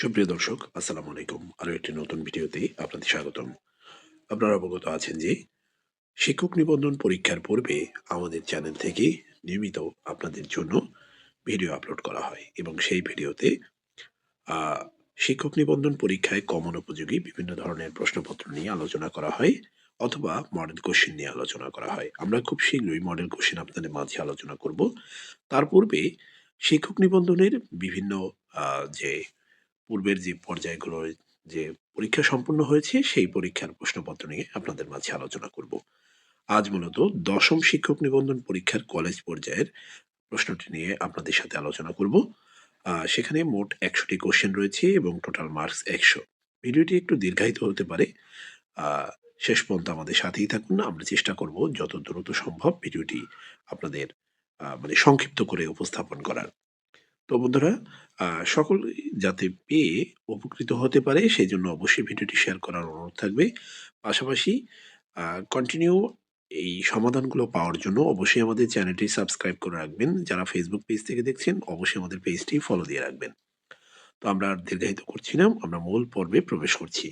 সুপ্রিয় দর্শক, আসসালামু আলাইকুম। আরও একটি নতুন ভিডিওতে আপনাদের স্বাগতম। আপনারা অবগত আছেন যে শিক্ষক নিবন্ধন পরীক্ষার পূর্বে আমাদের চ্যানেল থেকে নিয়মিত আপনাদের জন্য ভিডিও আপলোড করা হয় এবং সেই ভিডিওতে শিক্ষক নিবন্ধন পরীক্ষায় কমন উপযোগী বিভিন্ন ধরনের প্রশ্নপত্র নিয়ে আলোচনা করা হয় অথবা মডেল কোশ্চেন নিয়ে আলোচনা করা হয়। আমরা খুব শীঘ্রই মডেল কোশ্চেন আপনাদের মাঝে আলোচনা করব। তার পূর্বে শিক্ষক নিবন্ধনের বিভিন্ন যে পূর্বের যে পর্যায়গুলো যে পরীক্ষা সম্পন্ন হয়েছে, সেই পরীক্ষার প্রশ্নপত্র নিয়ে আপনাদের মাঝে আলোচনা করব। আজ মূলত দশম শিক্ষক নিবন্ধন পরীক্ষার কলেজ পর্যায়ের প্রশ্নটি নিয়ে আপনাদের সাথে আলোচনা করব। সেখানে মোট একশোটি কোশ্চেন রয়েছে এবং টোটাল মার্কস একশো। ভিডিওটি একটু দীর্ঘায়িত হতে পারে। শেষ পর্যন্ত আমাদের সাথেই থাকুন। আমরা চেষ্টা করব যত দ্রুত সম্ভব ভিডিওটি আপনাদের মানে সংক্ষিপ্ত করে উপস্থাপন করার। তো বন্ধুরা সকল যাতে পেয়ে উপকৃত হতে পারে সেই জন্য অবশ্যই ভিডিওটি শেয়ার করার অনুরোধ থাকবে। পাশাপাশি কন্টিনিউ এই সমাধানগুলো পাওয়ার জন্য অবশ্যই আমাদের চ্যানেলটি সাবস্ক্রাইব করে রাখবেন। যারা ফেসবুক পেজ থেকে দেখছেন, অবশ্যই আমাদের পেজটি ফলো দিয়ে রাখবেন। তো আমরা আর দীর্ঘায়িত করছি না, আমরা মূল পর্বে প্রবেশ করছি।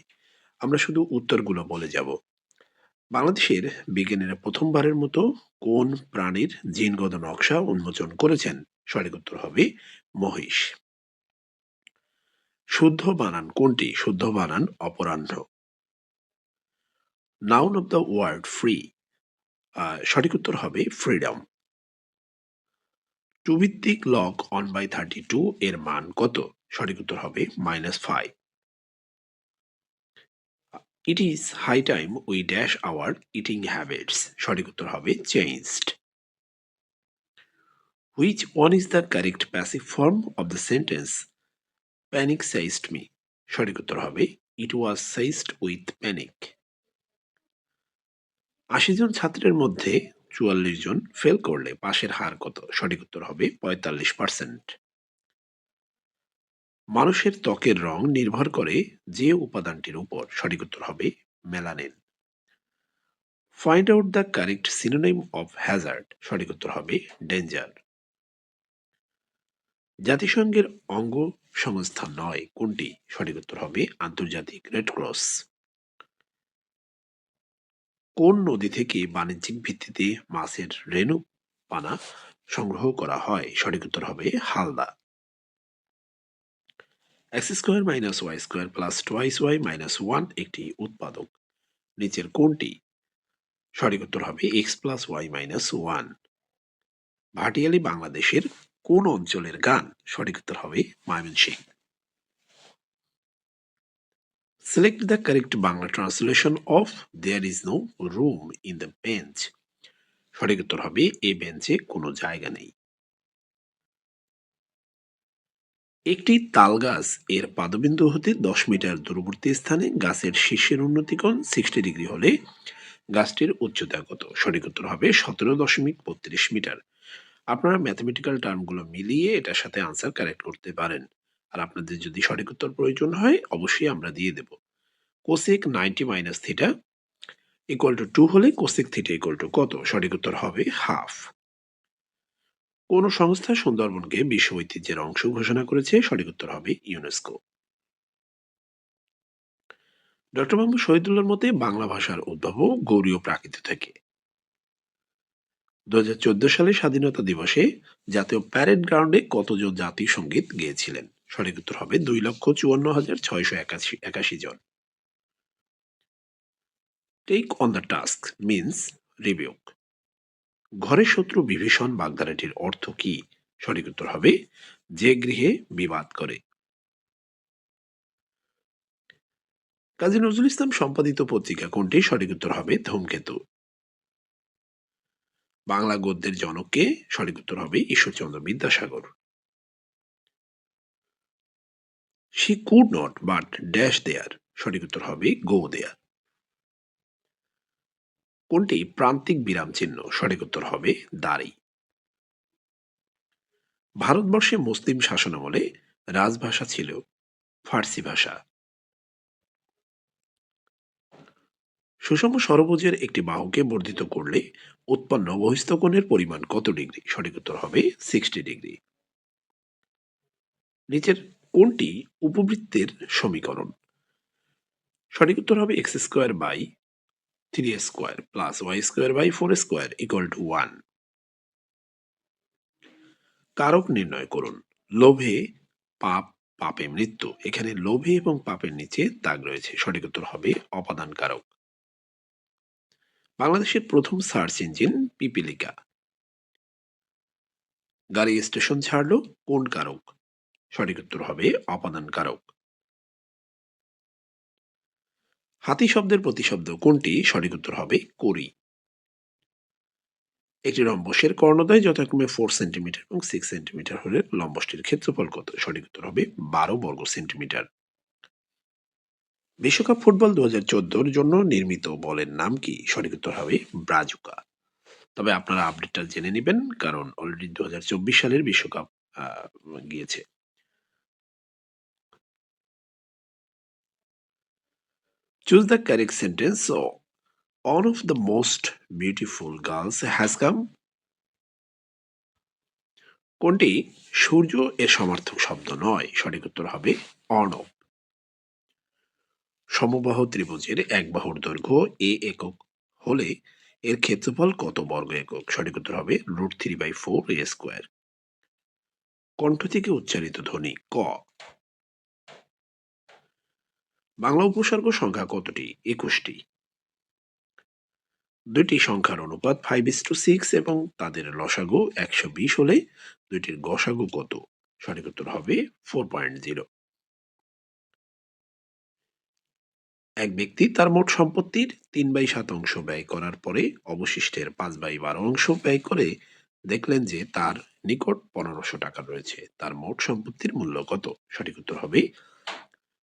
আমরা শুধু উত্তরগুলো বলে যাব। বাংলাদেশের বিজ্ঞানীরা প্রথমবারের মতো কোন প্রাণীর জিনগত নকশা উন্মোচন করেছেন? সঠিক উত্তর হবে মহিষ। শুদ্ধ বানান কোনটি? শুদ্ধ বানান অপরাহ্ন। Noun of the word free সঠিক উত্তর হবে ফ্রিডম টু ভিত্তিক log one by thirty two এর মান কত? সঠিক উত্তর হবে minus five it is high time we dash our eating habits সঠিক উত্তর হবে changed which one is the correct passive form of the sentence panic seized me সঠিক উত্তর হবে it was sized with panic আশি জন ছাত্রের মধ্যে চুয়াল্লিশ জন ফেল করলে পাশের হার কত? সঠিক উত্তর হবে পঁয়তাল্লিশ পার্সেন্ট মানুষের ত্বকের রং নির্ভর করে যে উপাদানটির উপর সঠিক উত্তর হবে melanin. Find out the correct synonym of hazard সঠিক উত্তর হবে ডেঞ্জার জাতিসংঘের অঙ্গ সংস্থা নয়, কোনটি? সঠিক উত্তর হবে আন্তর্জাতিক রেড ক্রস কোন নদী থেকে বাণিজ্যিক ভিত্তিতে মাছের রেণু পানা সংগ্রহ করা হয়? সঠিক উত্তর হবে Halda. X square minus Y square plus twice Y minus one একটি উৎপাদক। নিচের কোনটি সঠিক উত্তর হবে X plus Y minus one Bhatiali বাংলাদেশের কোন অঞ্চলের গান সঠিক উত্তর হবে Mymensingh. Select the correct Bangla translation of there is no room in the bench সঠিক উত্তর হবে এই বেঞ্চে কোনো জায়গা নেই। একটি তাল গাছ। এর পাদবিন্দু হতে দশ মিটার দূরবর্তী স্থানে গাছের শীর্ষের উন্নতিকোণ সিক্সটি ডিগ্রি হলে গাছটির উচ্চতা কত? সঠিক উত্তর হবে সতেরো দশমিক বত্রিশ মিটার। আপনারা ম্যাথমেটিক্যাল টার্মগুলো মিলিয়ে এটার সাথে আনসার কারেক্ট করতে পারেন। আর আপনাদের যদি সঠিক উত্তর প্রয়োজন হয়, অবশ্যই আমরা দিয়ে দেব। Cosec ninety minus theta equal to two হলে কোসেক থিটা ইকুয়াল টু কত? সঠিক উত্তর হবে হাফ কোন সংস্থা সুন্দরবনকে বিশ্ব ঐতিহ্যের অংশ ঘোষণা করেছে, সঠিক উত্তর হবে ইউনেস্কো। ডক্টর মোহাম্মদ শহীদুল্লাহর মতে বাংলা ভাষার উদ্ভব গৌরীয় প্রাকৃত থেকে। দু সালে স্বাধীনতা দিবসে জাতীয় প্যারেড গ্রাউন্ডে কতজন জাতীয় সংগীত গেয়েছিলেন? সঠিক উত্তর হবে দুই লক্ষ চুয়ান্ন হাজার ছয়শো একাশি একাশি জন। Take on the task means rebuke ঘরের শত্রু বিভীষণ বাগদারাটির অর্থ কি? সঠিক উত্তর হবে, যে গৃহে বিবাদ করে। কাজী নজরুল ইসলাম সম্পাদিত পত্রিকা কোনটি? সঠিক উত্তর হবে, ধূমকেতু। বাংলা গদ্যের জনককে সঠিক উত্তর হবে, Ishwarchandra Vidyasagar. She could not, but dash there. সঠিক উত্তর হবে, গো দেয়ার। কোনটি প্রান্তিক বিরাম চিহ্ন সঠিক উত্তর হবে দাড়ি। ভারতবর্ষে মুসলিম শাসনামলে রাজভাষা ছিল ফার্সি ভাষা। সুষম সরবুজের একটি বাহুকে বর্ধিত করলে উৎপন্ন বহিস্থকোণের পরিমাণ কত ডিগ্রি? সঠিক উত্তর হবে সিক্সটি ডিগ্রি। নিচের কোনটি উপবৃত্তের সমীকরণ। সঠিক উত্তর হবে X square by three square plus Y square by four square equal to one কারক নির্ণয় করুন। লোভে পাপ, পাপে মৃত্যু। এখানে লোভে এবং পাপের নিচে দাগ রয়েছে। সঠিক উত্তর হবে অপাদান কারক। বাংলাদেশের প্রথম সার্চ ইঞ্জিন পিপিলিকা। গাড়ি স্টেশন ছাড়লো, কোন কারক? সঠিক উত্তর হবে অপাদান কারক। হাতি শব্দের প্রতিশব্দ কোনটি? সঠিক উত্তর হবে করি একটি রম্বসের কর্ণদয় যথাক্রমে ফোর সেন্টিমিটার এবং সিক্স সেন্টিমিটার হলে লম্বসটির ক্ষেত্রফল কত? সঠিক উত্তর হবে বারো বর্গ সেন্টিমিটার বিশ্বকাপ ফুটবল দু হাজার জন্য নির্মিত বলের নাম কি? সঠিক উত্তর হবে ব্রাজুকা। তবে আপনারা আপডেটটা জেনে নেবেন, কারণ অলরেডি দু হাজার চব্বিশ সালের বিশ্বকাপ গিয়েছে। Choose the correct sentence. So, one of the most beautiful girls has come. কোনটি? সূর্য এর সমার্থক শব্দ নয়। সঠিক উত্তর হবে অর্ণব। সমবাহ ত্রিভুজের এক বাহুর দৈর্ঘ্য এ একক হলে এর ক্ষেত্রফল কত বর্গ একক? সঠিক উত্তর হবে root three by four A square. কণ্ঠ থেকে উচ্চারিত ধ্বনি ক। বাংলা উপসর্গ সংখ্যা কতটি? একুশটি। দুইটি সংখ্যার অনুপাত ফাইভ ইস টু সিক্স এবং তাদের লসাগু একশো বিশ হলে দুইটির গসাগু কত? সঠিক উত্তর হবে ফোর পয়েন্ট জিরো এক ব্যক্তি তার মোট সম্পত্তির তিন বাই সাত অংশ ব্যয় করার পরে অবশিষ্টের পাঁচ বাই বারো অংশ ব্যয় করে দেখলেন যে তার নিকট পনেরোশো টাকা রয়েছে। তার মোট সম্পত্তির মূল্য কত? সঠিক উত্তর হবে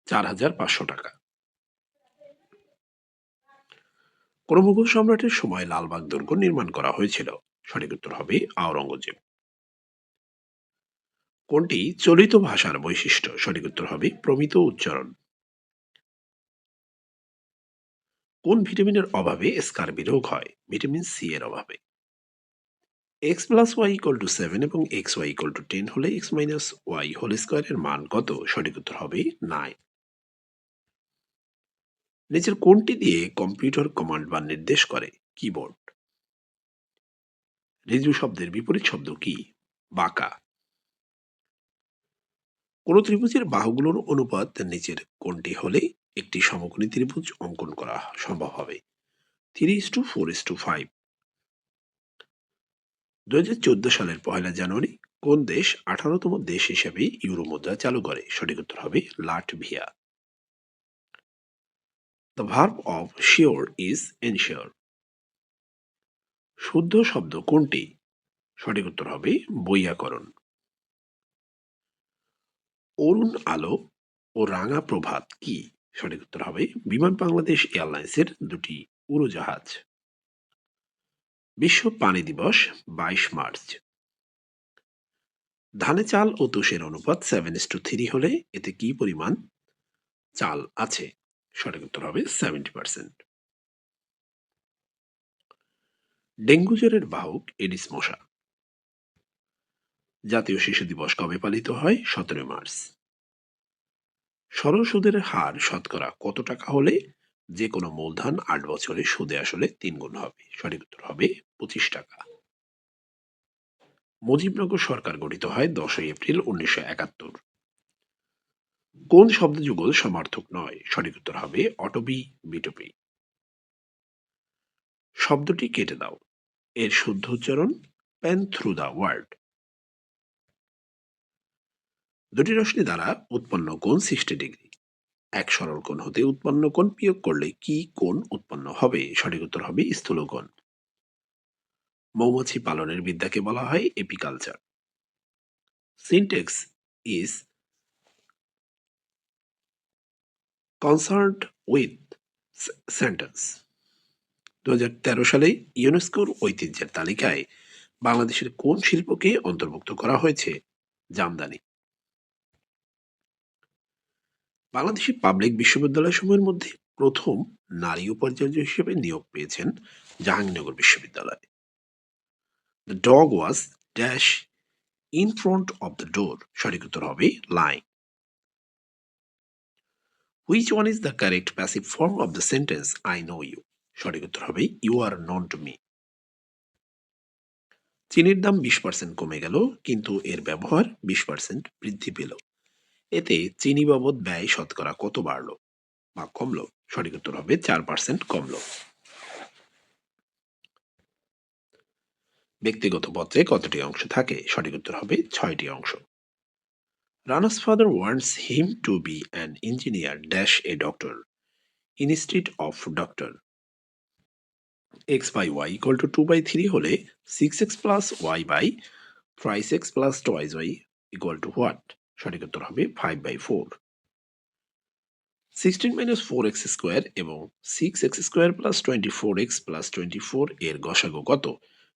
চার হাজার পাঁচশো টাকা। কোন মুঘল সম্রাটের সময় লালবাগ দুর্গ নির্মাণ করা হয়েছিল। সঠিক উত্তর হবে আওরঙ্গজেব। কোনটি চলিত ভাষার বৈশিষ্ট্য? সঠিক উত্তর হবে প্রমিত উচ্চারণ। কোন ভিটামিনের অভাবে স্কারবি রোগ হয়? ভিটামিন সি এর অভাবে। X plus Y equal to seven এবং X Y equal to ten হলে এক্স মাইনাস ওয়াই হোল স্কোয়ারের মান কত? সঠিক উত্তর হবে নাইন। নিচের কোনটি দিয়ে কম্পিউটার কমান্ড বা নির্দেশ করে? কিবোর্ড। ঋজু শব্দের বিপরীত শব্দ কি? বাঁকা। কোন ত্রিভুজের বাহুগুলোর অনুপাত নিচের কোনটি হলে একটি সমকোণী ত্রিভুজ অঙ্কন করা সম্ভব হবে? Three is to four is to five দু হাজার চোদ্দ সালের পয়লা জানুয়ারি কোন দেশ আঠারোতম দেশ হিসেবে ইউরো মুদ্রা চালু করে? সঠিক উত্তর হবে Latvia. The verb of sure is ensure শুদ্ধ শব্দ কোনটি? সঠিক উত্তর হবে বৈয়াকরণ অরুণ আলো ও রাঙা প্রভাত কি? সঠিক উত্তর হবে বিমান বাংলাদেশ এয়ারলাইন্সের দুটি উড়োজাহাজ। বিশ্ব পানি দিবস বাইশ মার্চ। ধানে চাল ও তুষের অনুপাত সেভেন টু থ্রি হলে এতে কি পরিমাণ? চাল আছে। সঠিক উত্তর হবে সেভেন্টি পার্সেন্ট ডেঙ্গু জ্বরের বাহক এডিস মশা। জাতীয় শিশু দিবস কবে পালিত হয়? সতেরো মার্চ। সরল সুদের হার শতকরা কত টাকা হলে যে কোনো মূলধন আট বছরে সুদে আসলে তিন গুণ হবে? সঠিক উত্তর হবে পঁচিশ টাকা। মুজিবনগর সরকার গঠিত হয় দশই এপ্রিল উনিশশো একাত্তর। কোন শব্দযুগল সমার্থক নয়? সঠিক উত্তর হবে অটবি বিটবি শব্দটি কেটে দাও। এর শুদ্ধ উচ্চারণ পেন থ্রু দ্য ওয়ার্ড দুটি রশ্মি দ্বারা উৎপন্ন কোণ সিক্সটি ডিগ্রি। এক সরল কোণ হতে উৎপন্ন কোণ বিয়োগ করলে কি কোণ উৎপন্ন হবে? সঠিক উত্তর হবে স্থূল কোণ। মৌমাছি পালনের বিদ্যাকে বলা হয় apiculture. Syntax is concerned with sentence. দু তেরো সালে ইউনেস্কোর ঐতিহ্যের তালিকায় বাংলাদেশের কোন শিল্পকে অন্তর্ভুক্ত করা হয়েছে? জামদানি। বাংলাদেশের পাবলিক বিশ্ববিদ্যালয়সমূহের মধ্যে প্রথম নারী উপাচার্য হিসেবে নিয়োগ পেয়েছেন জাহাঙ্গীরনগর বিশ্ববিদ্যালয়। The dog was dash in front of the door, সঠিক উত্তর হবে lying. Which one is the correct passive form of the sentence I know you সঠিক উত্তর হবে you are known to me চিনির দাম বিশ পার্সেন্ট কমে গেল, কিন্তু এর ব্যবহার বিশ পার্সেন্ট বৃদ্ধি পেল। এতে চিনি বাবদ ব্যয় শতকরা কত বাড়লো বা কমলো? সঠিক উত্তর হবে, চার পার্সেন্ট কমল। ব্যক্তিগত পত্রে কতটি অংশ থাকে? সঠিক উত্তর হবে, ছয়টি অংশ। Wants him to be an engineer dash a doctor instead of doctor X by Y equal to two by three হলে six X plus Y by thrice X plus twice Y equal to what সঠিক উত্তর হবে five by four sixteen minus four X square এবং six X square plus twenty four X plus twenty four এর গসাগো কত?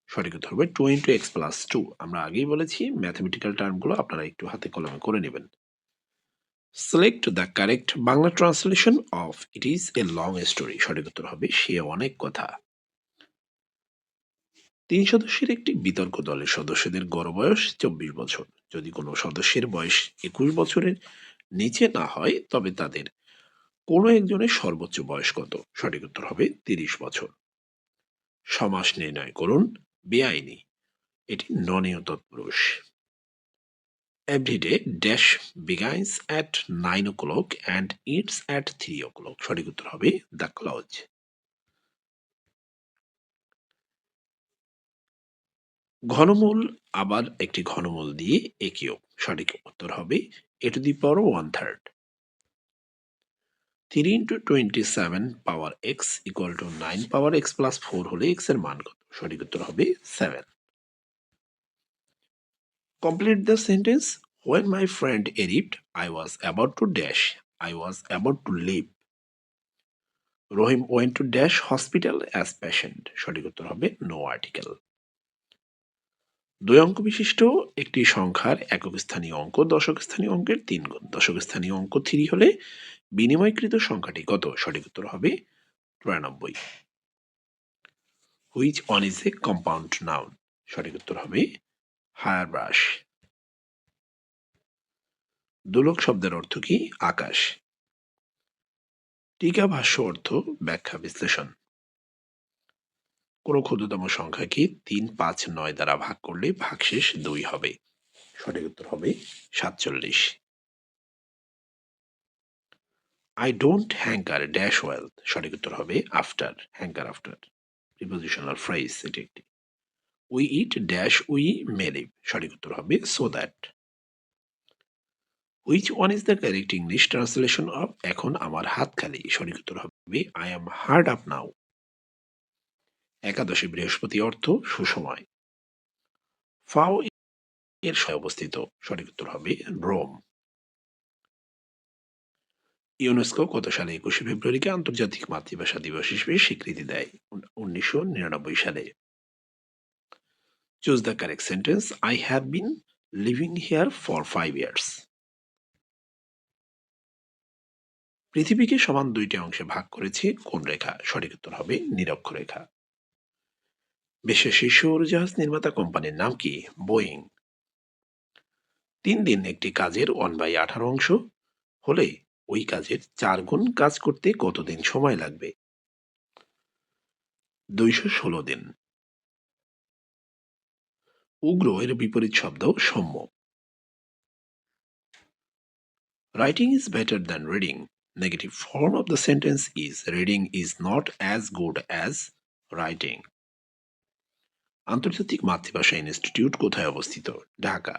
সঠিক উত্তর হবে টোয়েন্টি এক্স প্লাস টু আমরা আগেই বলেছি ম্যাথমেটিক্যাল টার্মগুলো আপনারা একটু হাতে কলমে করে নেবেন। Select the correct Bangla translation of it is a long story সঠিক উত্তর হবে সে অনেক কথা। তিন সদস্যের একটি বিতর্ক দলের সদস্যদের গড় বয়স চব্বিশ বছর। যদি কোনো সদস্যের বয়স একুশ বছরের নিচে না হয়, তবে তাদের কোনো একজনের সর্বোচ্চ বয়স কত? সঠিক উত্তর হবে তিরিশ বছর। সমাস নির্ণয় করুন। বেআইনি। এটি ননীয় তৎপুরুষ। Everyday dash begins at nine o'clock and it's at three o'clock সঠিক উত্তর হবে দ্য ক্লজ ঘনমূল আবার একটি ঘনমূল দিয়ে একীয় সঠিক উত্তর হবে A to the power one third three into twenty seven power X equal to nine power X plus four হলে এক্সের মান কত? সঠিক উত্তর হবে seven complete the sentence when my friend arrived I was about to dash I was about to leave Rahim went to dash hospital as patient সঠিক উত্তর হবে নো আর্টিকেল দুই অঙ্ক বিশিষ্ট, একটি সংখ্যার একক স্থানীয় অঙ্ক, দশক স্থানীয় অঙ্কের তিন গুণ। দশক স্থানীয় অঙ্ক থ্রি হলে বিনিময়কৃত সংখ্যাটি কত? সঠিক উত্তর হবে চুরানব্বই which one is a compound noun সঠিক উত্তর হবে হায়ার ব্রাশ। দোলক শব্দের অর্থ কি? আকাশ। টিকা ভাষ্য অর্থ ব্যাখ্যা বিশ্লেষণ। কোনো ক্ষুদ্রতম সংখ্যাকে তিন, পাঁচ, নয় দ্বারা ভাগ করলে ভাগশেষ দুই হবে। সঠিক উত্তর হবে সাতচল্লিশ। I don't hanker dash wealth সঠিক উত্তর হবে after hanker after prepositional phrase এটি একটি। We eat dash we may live সঠিক উত্তর হবে so that which one is the correct English translation of এখন আমার হাত খালি, সঠিক উত্তর হবে I am hard up now একাদশী বৃহস্পতি অর্থ সুসময়। ফাও এর অবস্থিত, সঠিক উত্তর হবে রোম ইউনেস্কো কত সালে একুশে ফেব্রুয়ারিকে আন্তর্জাতিক মাতৃভাষা দিবস হিসেবে স্বীকৃতি দেয় উনিশশো নিরানব্বই সালে। Choose the correct sentence I have been living here for five years পৃথিবীকে সমান দুইটি অংশে ভাগ করেছে, কোন রেখা সঠিক উত্তর হবে নিরক্ষরেখা বিশ্বের শীর্ষ উড়োজাহাজ নির্মাতা কোম্পানির নাম কি? বোয়িং তিন দিন একটি কাজের ওয়ান বাই আঠারো অংশ হলে ওই কাজের চার গুণ কাজ করতে কতদিন সময় লাগবে? দুইশো ষোলো দিন। উগ্র এর বিপরীত শব্দ Soumya. Writing is better than reading negative form of the sentence is reading is not as good as writing আন্তর্জাতিক মাতৃভাষা ইনস্টিটিউট কোথায় অবস্থিত? ঢাকা।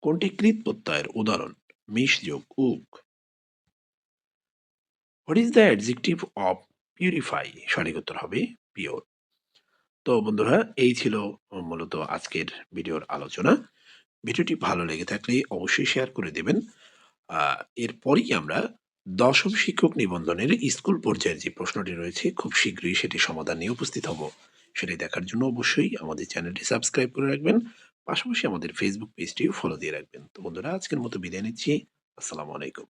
কোনটি কৃত প্রত্যয়ের উদাহরণ? মিশ যোগ উক what is the adjective of purify সঠিক উত্তর হবে পিওর তো বন্ধুরা, এই ছিল মূলত আজকের ভিডিওর আলোচনা। ভিডিওটি ভালো লেগে থাকলে অবশ্যই শেয়ার করে দেবেন। এরপরই আমরা দশম শিক্ষক নিবন্ধনের স্কুল পর্যায়ের যে প্রশ্নটি রয়েছে, খুব শীঘ্রই সেটি সমাধান নিয়ে উপস্থিত হব। সেটি দেখার জন্য অবশ্যই আমাদের চ্যানেলটি সাবস্ক্রাইব করে রাখবেন। পাশাপাশি আমাদের ফেসবুক পেজটিও ফলো দিয়ে রাখবেন। তো বন্ধুরা, আজকের মতো বিদায় নিচ্ছি। আসসালামু আলাইকুম।